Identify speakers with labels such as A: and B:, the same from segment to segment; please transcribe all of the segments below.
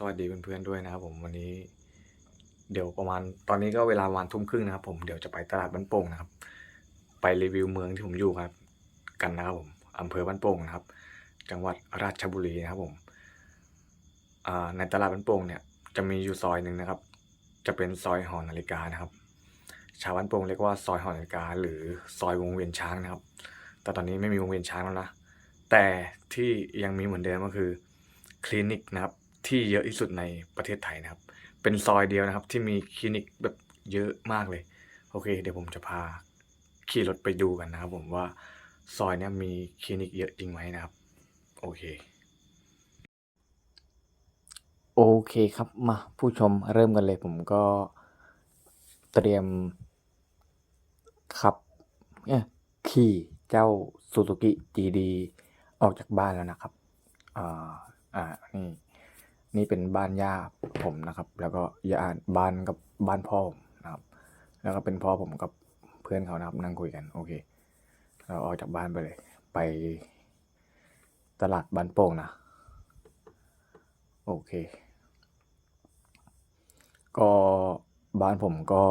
A: สวัสดีเพื่อนๆด้วยนะครับผมวันนี้ เดี๋ยวประมาณตอนนี้ก็เวลาประมาณทุ่มครึ่งนะครับ ผมเดี๋ยวจะไปตลาดบ้านโป่งนะครับ ไปรีวิวเมืองที่ผมอยู่ครับ กันนะครับผมอำเภอบ้านโป่งนะครับ จังหวัดราชบุรีนะครับผมในตลาดบ้านโป่งเนี่ยจะมีอยู่ซอยหนึ่งนะครับ จะเป็นซอยหอนาฬิกานะครับ ชาวบ้านโป่งเรียกว่าซอยหอนาฬิกา หรือซอยวงเวียนช้างนะครับ แต่ตอนนี้ไม่มีวงเวียนช้างแล้วนะแต่ที่ยังมีเหมือนเดิมก็คือคลินิกนะครับ ที่เยอะที่สุดในประเทศไทยนะครับ เป็นซอยเดียวนะครับ ที่มีคลินิกแบบเยอะมากเลย โอเค เดี๋ยวผมจะพาขี่รถไปดูกันนะครับ ผมว่าซอยนี้มีคลินิกเยอะจริงไหมนะครับ โอเค โอเคครับมาผู้ชมเริ่มกันเลยผมก็เตรียมขับเอ้ยขี่เจ้าซูซูกิ GD ออกจากบ้านแล้วนะครับ อ่า อ่า นี่ นี่เป็นบ้านย่าผมนะครับ แล้วก็ย่าบ้านกับบ้านพ่อผมนะครับ แล้วก็เป็นพ่อผมกับเพื่อนเขานะครับ นั่งคุยกันโอเค เราออกจากบ้านไปเลย ไปตลาดบ้านโป่งนะโอเค ก็บ้านผมก็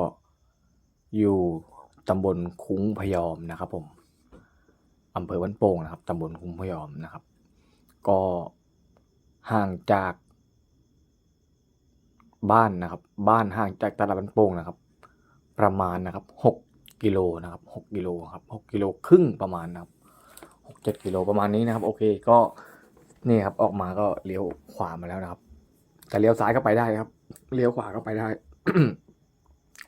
A: อยู่ตำบลคุ้งพยอมนะครับ ผมอำเภอบ้านโป่งนะครับตำบลคุ้งพยอมนะครับ ก็ห่างจาก บ้านนะครับ บ้านห่างจากตลาดบ้านโป่งนะครับ ประมาณนะครับหกกิโลนะครับหกกิโลครับหกกิโลครึ่งประมาณนะครับหกเจ็ดกิโลประมาณนี้นะครับ โอเคก็นี่ครับออกมาก็เลี้ยวขวามาแล้วนะครับ แต่เลี้ยวซ้ายก็ไปได้ครับ เลี้ยวขวาก็ไปได้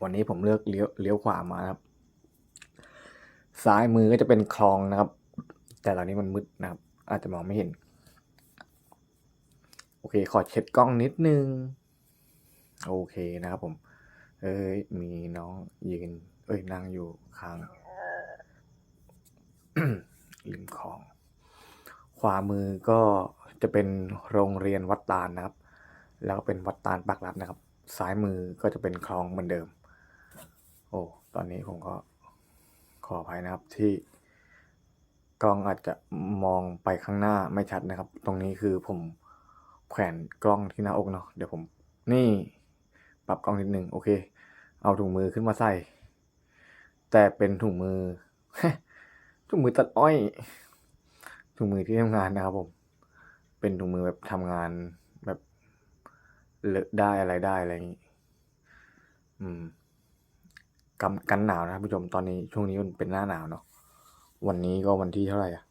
A: วันนี้ผมเลือกเลี้ยวเลี้ยวขวามาครับ ซ้ายมือก็จะเป็นคลองนะครับ แต่ตอนนี้มันมืดนะครับ อาจจะมองไม่เห็น โอเค ขอเช็ดกล้องนิดนึง โอเคนะครับผม เอ้ยมีน้องยืน เอ้ยนั่งอยู่ข้างริมคลอง ขวามือก็จะเป็นโรงเรียนวัดตาลนะครับ แล้วก็เป็นวัดตาลปากรัดนะครับ ซ้ายมือก็จะเป็นคลองเหมือนเดิม โอ้ตอนนี้ผมก็ขออภัยนะครับที่กล้องอาจจะมองไปข้างหน้าไม่ชัดนะครับ ตรงนี้คือผมแขวนกล้องที่หน้าอกเนาะเดี๋ยวผมนี่ ปรับกล้องนิดหนึ่งโอเค เอาถุงมือขึ้นมาใส่ แต่เป็นถุงมือ ถุงมือตัดอ้อย ถุงมือที่ทำงานนะครับผม เป็นถุงมือแบบทำงานแบบเลอะได้อะไรได้อะไรอย่างนี้ อืมกันกันหนาวนะครับผู้ชมตอนนี้ช่วงนี้มันเป็นหน้าหนาวเนาะวันนี้ก็วันที่เท่าไหร่อะ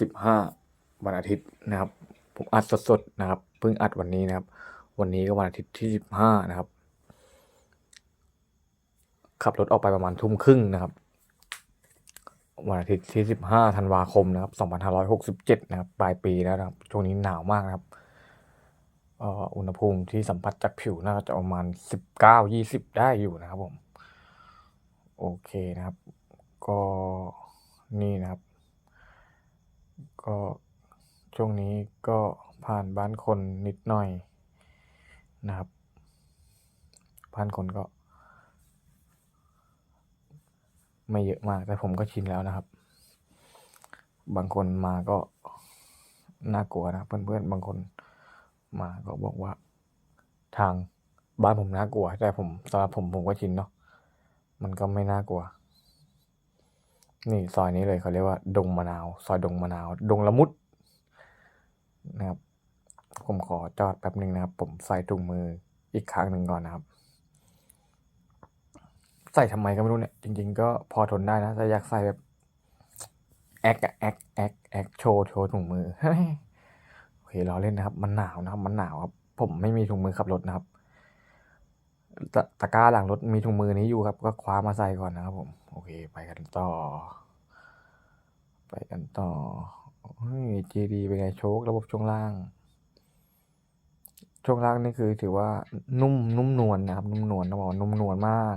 A: สิบห้าวันอาทิตย์นะครับ ผมอัดสดๆนะครับ เพิ่งอัดวันนี้นะครับ วันนี้ก็วันอาทิตย์ที่สิบห้านะครับ ขับรถออกไปประมาณทุ่มครึ่งนะครับ วันอาทิตย์ที่สิบห้าธันวาคมนะครับสองพันห้าร้อยหกสิบเจ็ดนะครับ ปลายปีแล้วนะครับ ช่วงนี้หนาวมากนะครับ อุณหภูมิที่สัมผัสจากผิวน่าจะประมาณสิบเก้ายี่สิบได้อยู่นะครับผม โอเคนะครับ ก็นี่นะครับ ก็ช่วงนี้ก็ผ่านบ้านคนนิดหน่อย นะครับบ้านคนก็ ไม่เยอะมาก แต่ผมก็ชินแล้วนะครับ บางคนมาก็น่ากลัวนะเพื่อนๆบางคนมาก็บอกว่า ทางบ้านผมน่ากลัว แต่ผมสำหรับผมผมก็ชินเนาะมันก็ไม่น่ากลัว นี่ซอยนี้เลยเขาเรียกว่า ดงมะนาว ซอยดงมะนาว ดงละมุดนะครับ ผมขอจอดแป๊บหนึ่งนะครับ ผมใส่ถุงมืออีกครั้งหนึ่งก่อนนะครับ ใส่ทำไมก็ไม่รู้เนี่ย จริง ๆ ก็พอทนได้นะแต่อยากใส่แบบแอคแอคแอคแอคโชว์โชว์ถุงมือโอเคเราเล่นนะครับ มันหนาวนะครับ มันหนาวครับ ผมไม่มีถุงมือขับรถนะครับตะตะกร้าหลังรถมีถุงมือนี้อยู่ครับ ก็คว้ามาใส่ก่อนนะครับ ผม โอเค ไปกันต่อ ไปกันต่อเฮ้ย GD เป็นไงโชคระบบช่วงล่าง ช่วงล่างนี่คือถือว่านุ่มนุ่มนวลนะครับนุ่มนวลต้องบอกนุ่มนวลมาก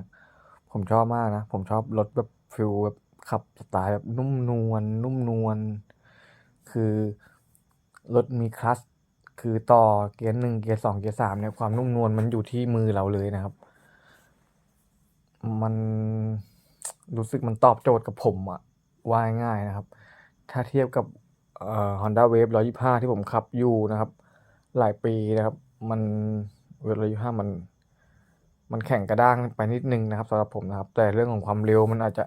A: ผมชอบมากนะ ผมชอบรถแบบฟิลแบบขับสไตล์แบบนุ่มนวลนุ่มนวลคือรถมีคลัตช์คือต่อเกียร์หนึ่งเกียร์สองเกียร์สามเนี่ยความนุ่มนวลมันอยู่ที่มือเราเลยนะครับ มันรู้สึกมันตอบโจทย์กับผมอะว่าง่ายนะครับ ถ้าเทียบกับเอ่อ Honda Wave 125ที่ผมขับอยู่นะครับ หลายปีนะครับ มันเวลาอยู่ห้ามัน มันแข่งกระด้างไปนิดนึงนะครับสำหรับผมนะครับ แต่เรื่องของความเร็วมันอาจจะ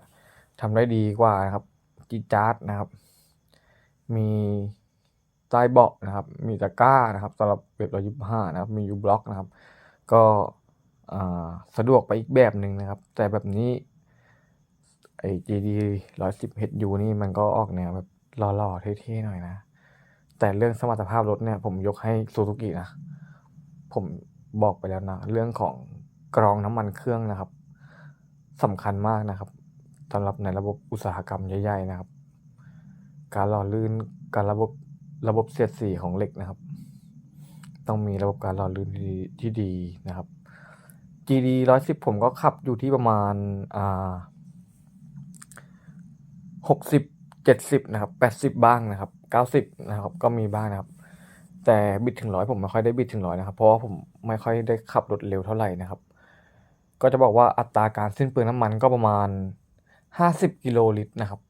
A: ทำได้ดีกว่านะครับจีจาร์ดนะครับ มีใต้เบาะนะครับ มีตะกร้านะครับสำหรับเว็บร้อยยี่ห้านะครับ มียูบล็อกนะครับ ก็สะดวกไปอีกแบบหนึ่งนะครับ แต่แบบนี้ไอ้ GD ร้อยสิบ HU นี่มันก็ออกแนวแบบหล่อๆเท่ๆหน่อยนะ แต่เรื่องสมรรถภาพรถเนี่ยผมยกให้ซูซูกินะ ผมบอกไปแล้วนะ เรื่องของกรองน้ำมันเครื่องนะครับสำคัญมากนะครับสำหรับในระบบอุตสาหกรรมใหญ่ๆนะครับ การหล่อลื่นการระบบระบบเสียดสีของเหล็กนะครับ ต้องมีระบบการหล่อลื่นที่ดีที่ดีนะครับ GD ร้อยสิบผมก็ขับอยู่ที่ประมาณอ่าหกสิบเจ็ดสิบนะครับแปดสิบบ้างนะครับเก้าสิบนะครับ ก็มีบ้างนะครับ แต่บิดถึงร้อยผมไม่ค่อยได้บิดถึงร้อยนะครับเพราะว่าผมไม่ค่อยได้ขับรถเร็วเท่าไหร่นะครับ ก็จะบอกว่าอัตราการสิ้นเปลืองน้ำมันก็ประมาณห้าสิบกิโลลิตรนะครับ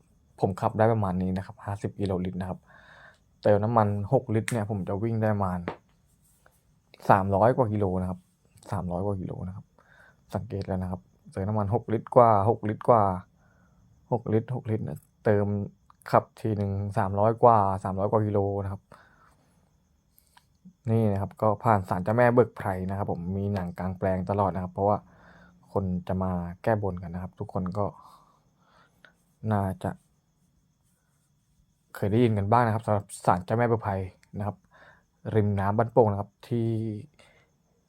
A: ผมขับได้ประมาณนี้นะครับห้าสิบกิโลลิตรนะครับ เติมน้ำมันหกลิตรเนี่ยผมจะวิ่งได้ประมาณสามร้อยกว่ากิโลนะครับสามร้อยกว่ากิโลนะครับ สังเกตแล้วนะครับ เติมน้ำมันหกลิตรกว่าหกลิตรกว่าหกลิตรหกลิตรเติมขับทีหนึ่งสามร้อยกว่าสามร้อยกว่ากิโลนะครับ นี่นะครับก็ผ่านศาลเจ้าแม่เบิกไพรนะครับ ผมมีหนังกลางแปลงตลอดนะครับ เพราะว่าคนจะมาแก้บนกันนะครับ ทุกคนก็น่าจะ เคยได้ยินกันบ้างนะครับสำหรับศาลเจ้าแม่ประภัยนะครับ ริมน้ำบ้านโป่งนะครับ ที่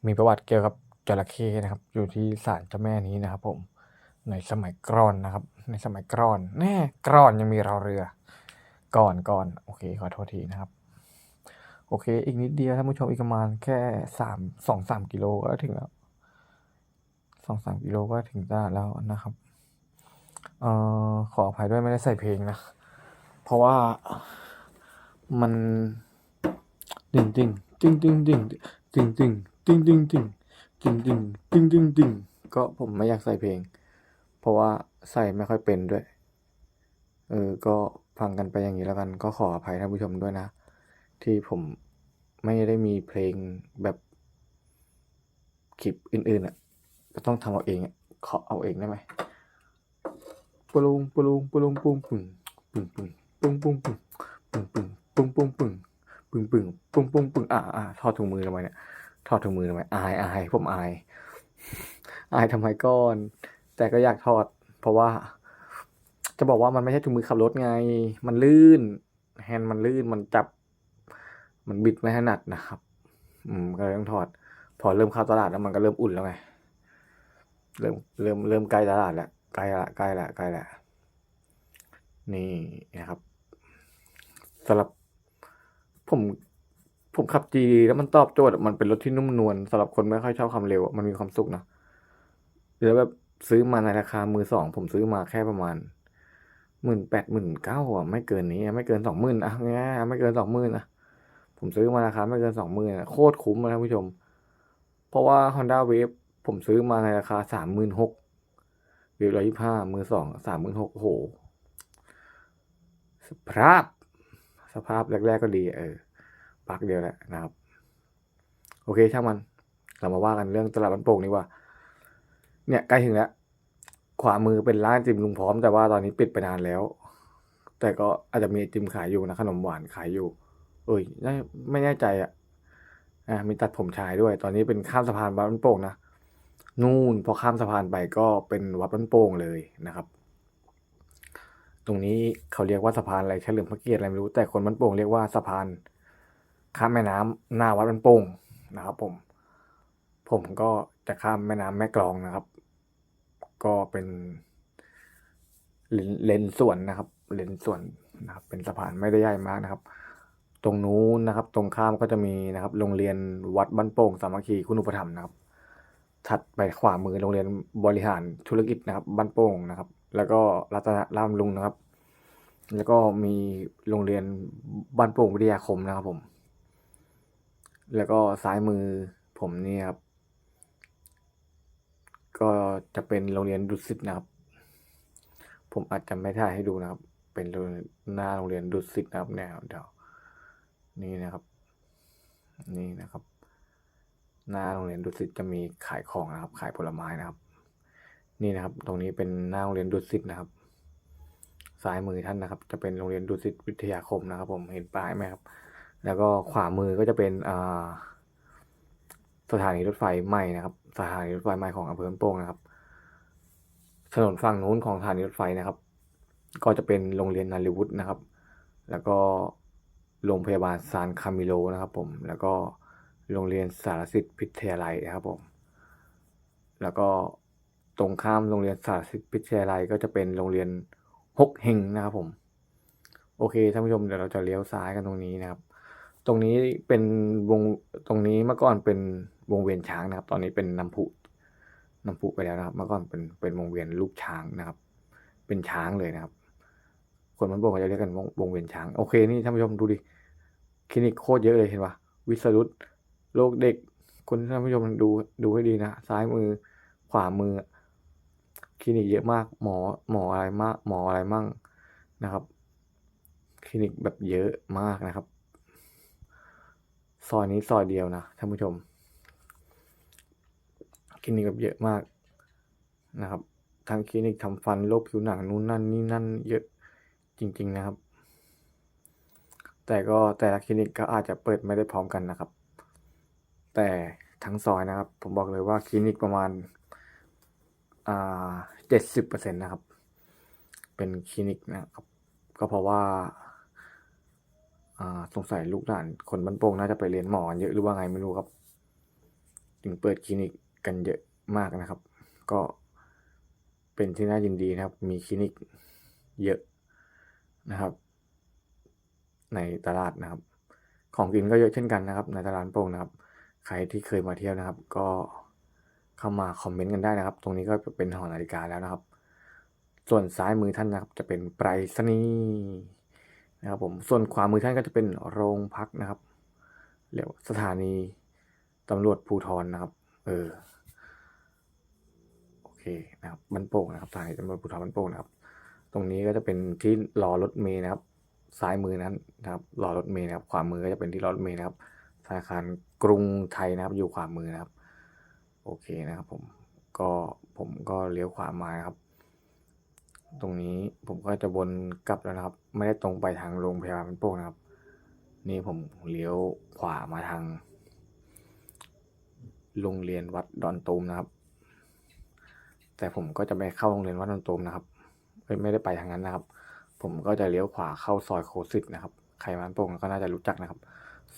A: มีประวัติเกี่ยวกับจระเข้นะครับ อยู่ที่ศาลเจ้าแม่นี้นะครับ ผมในสมัยก่อนนะครับ ในสมัยก่อนแน่ก่อนยังมีเราเรือก่อนก่อนโอเคขอโทษทีนะครับ โอเค อีกนิดเดียวท่านผู้ชมอีกประมาณแค่สามสองสามกิโลก็ถึงแล้วสองสามกิโลก็ถึงได้แล้วนะครับเอ่อขออภัยด้วยไม่ได้ใส่เพลงนะ เพราะว่ามันดึงดึงดึงดึงดึงดึงดึงดึงดึงดึงดึงดึงดึงดึงดึงก็ผมไม่อยากใส่เพลง เพราะว่าใส่ไม่ค่อยเป็นด้วย เออ ก็ฟังกันไปอย่างนี้แล้วกัน ก็ขออภัยท่านผู้ชมด้วยนะ ที่ผมไม่ได้มีเพลงแบบคลิปอื่นๆอะก็ต้องทำเอาเองอะขอเอาเองได้ไหมปะลุงปะลุงปะลุงปุ้งปึ่งปึ่งปึ่งปึ้งปึ้งปึ่งปึ่งปึ่งปึ้งปึ้งปึ่งปึ่งปึ่งปึ้งปึ้งปึ้งอ่าอ่าทอดถุงมือทำไมเนี่ยทอดถุงมือทำไมอายอายผมอายอายทำไมก่อน แต่ก็อยากทอด เพราะว่า จะบอกว่ามันไม่ใช่ถุงมือขับรถไง มันลื่น แฮนด์มันลื่นมันจับ มันบิดไม่ถนัดนะครับ อืมก็เลยต้องถอด พอเริ่มเข้าตลาดแล้วมันก็เริ่มอุ่นแล้วไง เริ่มเริ่มเริ่มใกล้ตลาดแล้วใกล้ละใกล้ละใกล้ละ นี่นะครับสำหรับผมผมขับจีแล้วมันตอบโจทย์มันเป็นรถที่นุ่มนวลสำหรับคนไม่ค่อยชอบความเร็วมันมีความสุขนะแล้วแบบซื้อมาในราคามือสองผมซื้อมาแค่ประมาณหมื่นแปดหมื่นเก้าอะไม่เกินนี้ ไม่เกินสองหมื่นอะง่ายไม่เกินสองหมื่นอะ ผมซื้อมาราคาไม่เกินสองหมื่นโคตรคุ้มเลยท่านผู้ชม เพราะว่า Honda Wave ผมซื้อมาในราคาสามหมื่นหกวิวร้อยยี่ห้ามือสองสามหมื่นหกโอ้โห สภาพ สภาพแรก ๆก็ดี เออปักเดียวแหละนะครับ โอเคช่างมันเรามาว่ากันเรื่องตลาดบ้านโป่งดีกว่า เนี่ยใกล้ถึงแล้ว ขวามือเป็นร้านไอติมลุงพร้อมแต่ว่าตอนนี้ปิดไปนานแล้ว แต่ก็อาจจะมีไอติมขายอยู่นะขนมหวานขายอยู่ อ้ยไม่แน่ใจอะอ่ามีตัดผมชายด้วย ตอนนี้เป็นข้ามสะพานวัดบ้านโป่งนะนู่นพอข้ามสะพานไปก็เป็นวัดบ้านโป่งเลยนะครับ ตรงนี้เขาเรียกว่าสะพานอะไรเฉลิมพระเกียรติอะไรไม่รู้แต่คนบ้านโป่งเรียกว่าสะพานข้ามแม่น้ำหน้าวัดบ้านโป่งนะครับผม ผมก็จะข้ามแม่น้ำแม่กลองนะครับ ก็เป็นเลนเลนสวนนะครับ เลนสวนนะครับ เป็นสะพานไม่ได้ใหญ่มากนะครับ ตรงนู้นนะครับ ตรงข้ามก็จะมีนะครับ โรงเรียนวัดบ้านโป่งสามัคคีคุณอุปถัมภ์นะครับ ถัดไปขวามือโรงเรียนบริหารธุรกิจนะครับ บ้านโป่งนะครับ แล้วก็รัตนรามลุงนะครับ แล้วก็มีโรงเรียนบ้านโป่งวิทยาคมนะครับผม แล้วก็ซ้ายมือผมนี่ครับ ก็จะเป็นโรงเรียนดุสิตนะครับ ผมอาจจะไม่ถ่ายให้ดูนะครับ เป็นหน้าโรงเรียนดุสิตนะครับแนวเดี๋ยว นี่นะครับ นี่นะครับ หน้าโรงเรียนดุสิตจะมีขายของนะครับ ขายผลไม้นะครับ นี่นะครับ ตรงนี้เป็นหน้าโรงเรียนดุสิตนะครับซ้ายมือท่านนะครับ จะเป็นโรงเรียนดุสิตวิทยาคมนะครับ ผมเห็นป้ายไหมครับ แล้วก็ขวามือก็จะเป็นอ่าสถานีรถไฟใหม่นะครับ สถานีรถไฟใหม่ของอำเภอโป่งนะครับ ถนนฝั่งนู้นของสถานีรถไฟนะครับ ก็จะเป็นโรงเรียนนาริวุฒนะครับ แล้วก็ โรงพยาบาลซานคามิโลนะครับผม แล้วก็โรงเรียนสารสิทธิ์พิทยาลัยนะครับผม แล้วก็ตรงข้ามโรงเรียนสารสิทธิ์พิทยาลัยก็จะเป็นโรงเรียนฮกเฮงนะครับผม โอเคท่านผู้ชมเดี๋ยวเราจะเลี้ยวซ้ายกันตรงนี้นะครับ ตรงนี้เป็นวงตรงนี้เมื่อก่อนเป็นวงเวียนช้างนะครับ ตอนนี้เป็นน้ำพุน้ำพุไปแล้วนะครับ เมื่อก่อนเป็นเป็นวงเวียนลูกช้างนะครับ เป็นช้างเลยนะครับ คนมันบอกว่าจะเรียกกันวงวงเวียนช้าง โอเค นี่ท่านผู้ชมดูดิ คลินิกโคตรเยอะเลยเห็นปะวิสรุตโรคเด็ก คุณท่านผู้ชมดูดูให้ดีนะ ซ้ายมือ ขวามือ คลินิกเยอะมาก หมอ หมออะไรมาก หมออะไรมั่งนะครับ คลินิกแบบเยอะมากนะครับ ซอยนี้ซอยเดียวนะท่านผู้ชม คลินิกแบบเยอะมากนะครับทั้งคลินิกทำฟัน โรคผิวหนังนู่นนั่นนี่นั่นเยอะ จริง ๆ นะครับ แต่ก็แต่ละคลินิกก็อาจจะเปิดไม่ได้พร้อมกันนะครับ แต่ทั้งซอยนะครับ ผมบอกเลยว่าคลินิกประมาณอ่าเจ็ดสิบเปอร์เซ็นต์นะครับ เป็นคลินิกนะครับ ก็เพราะว่าอ่าสงสัยลูกหลานคนบ้านโป่งน่าจะไปเรียนหมอเยอะหรือว่าไงไม่รู้ครับ ถึงเปิดคลินิกกันเยอะมากนะครับ ก็เป็นที่น่ายินดีนะครับ มีคลินิกเยอะ นะครับ ในตลาดนะครับ ของกินก็เยอะเช่นกันนะครับ ในตลาดโป่งนะครับ ใครที่เคยมาเที่ยวนะครับ ก็เข้ามาคอมเมนต์กันได้นะครับ ตรงนี้ก็เป็นหอนาฬิกาแล้วนะครับ ส่วนซ้ายมือท่านนะครับ จะเป็นไปรษณีย์นะครับผมส่วนขวามือท่านก็จะเป็นโรงพักนะครับเรียกว่าสถานีตำรวจภูธรนะครับ เออโอเคนะครับบ้านโป่งนะครับสถานีตำรวจภูธรบ้านโป่งนะครับ ตรงนี้ก็จะเป็นที่รอรถเมล์นะครับ ซ้ายมือนั้นนะครับ รอรถเมล์นะครับ ขวามือก็จะเป็นที่รอรถเมล์นะครับธนาคารกรุงไทยนะครับ อยู่ขวามือนะครับ โอเคนะครับผมก็ผมก็เลี้ยวขวามานะครับ ตรงนี้ผมก็จะวนกลับแล้วนะครับ ไม่ได้ตรงไปทางโรงพยาบาลบ้านโป่งนะครับ นี่ผมเลี้ยวขวามาทางโรงเรียนวัดดอนตูมนะครับ แต่ผมก็จะไม่เข้าโรงเรียนวัดดอนตูมนะครับ ไม่ได้ไปทางนั้นนะครับ ผมก็จะเลี้ยวขวาเข้าซอยโคสิตนะครับ ใครมาโป่งก็น่าจะรู้จักนะครับ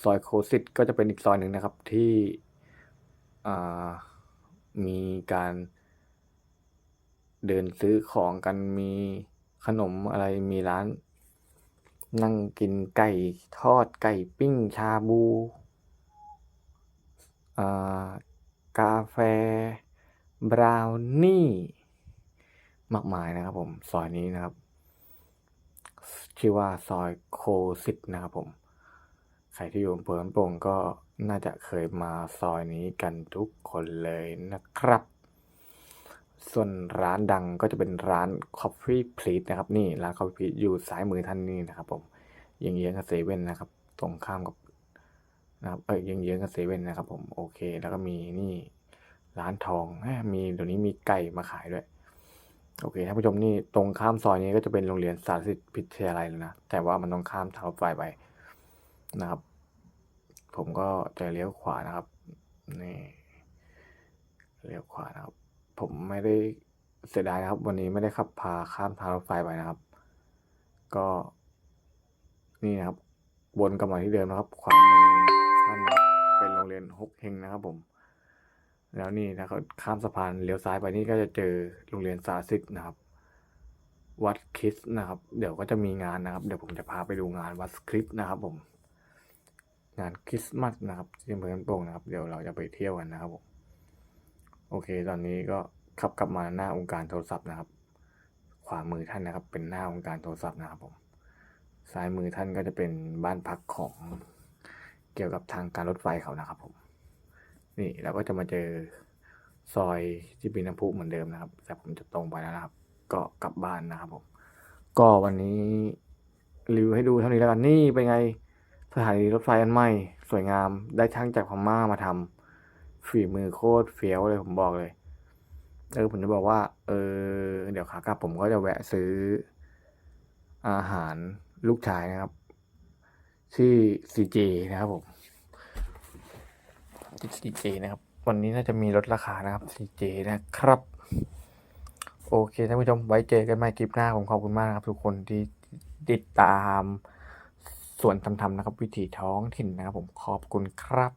A: ซอยโคสิตก็จะเป็นอีกซอยหนึ่งนะครับที่มีการเดินซื้อของกันมีขนมอะไรมีร้าน นั่งกินไก่ทอดไก่ปิ้งชาบูอ่ากาแฟ บราวนี่ มากมายนะครับ ผมซอยนี้นะครับ ชื่อว่าซอยโคสิตนะครับ ผม ใครที่อยู่อำเภอบ้านโป่งก็น่าจะเคยมาซอยนี้กันทุกคนเลยนะครับ ส่วนร้านดังก็จะเป็นร้าน Coffee Please นะครับ นี่ร้าน Coffee Please อยู่ซ้ายมือท่านนี่นะครับผมเยื้องๆกับเซเว่นนะครับ ตรงข้ามกับนะครับเอ้ยเยื้องๆกับเซเว่นนะครับ ผมโอเค แล้วก็มีนี่ร้านทองมีเดี๋ยวนี้มีไก่มาขายด้วย โอเคท่านผู้ชมนี่ตรงข้ามซอยนี้ก็จะเป็นโรงเรียนสาธิตพิทยาลัยแล้วนะ แต่ว่ามันต้องข้ามทางรถไฟไปนะครับ ผมก็จะเลี้ยวขวานะครับนี่เลี้ยวขวานะครับ ผมไม่ได้เสียดายนะครับ วันนี้ไม่ได้ขับพาข้ามทางรถไฟไปนะครับ ก็ นี่นะครับวนกลับมาที่เดิมนะครับขวามือท่านเป็นโรงเรียนฮกเฮงนะครับผม แล้วนี่นะครับข้ามสะพานเลี้ยวซ้ายไปนี่ก็จะเจอโรงเรียนสาธิตนะครับ วัดคริสนะครับ เดี๋ยวก็จะมีงานนะครับ เดี๋ยวผมจะพาไปดูงานวัดคริสนะครับผม งานคริสต์มาสนะครับที่อำเภอบ้านโป่งนะครับ เดี๋ยวเราจะไปเที่ยวกันนะครับผมโอเค ตอนนี้ก็ขับกลับมาหน้าองค์การโทรศัพท์นะครับ ขวามือท่านนะครับ เป็นหน้าองค์การโทรศัพท์นะครับผม ซ้ายมือท่านก็จะเป็นบ้านพักของเกี่ยวกับทางการรถไฟเขานะครับผม นี่เราก็จะมาเจอซอยที่เป็นน้ำพุเหมือนเดิมนะครับ แต่ผมจะตรงไปแล้วนะครับ ก็กลับบ้านนะครับผม ก็วันนี้รีวิวให้ดูเท่านี้แล้วกันนี่เป็นไงสถานีรถไฟอันใหม่ สวยงามได้ช่างจากพม่ามาทำฝีมือโคตรเฟี้ยวเลยผมบอกเลยเออผมจะบอกว่า เออ เดี๋ยวขากลับผมก็จะแวะซื้อ อาหารลูกชายนะครับชื่อ CJ นะครับผม CJ นะครับ วันนี้น่าจะมีลดราคานะครับ 4J นะครับ โอเคท่านผู้ชมไว้เจอกันใหม่คลิปหน้าผมขอบคุณมากนะครับ ทุกคนที่ติดตามส่วนทำๆนะครับ วิถีท้องถิ่นนะครับผมขอบคุณครับ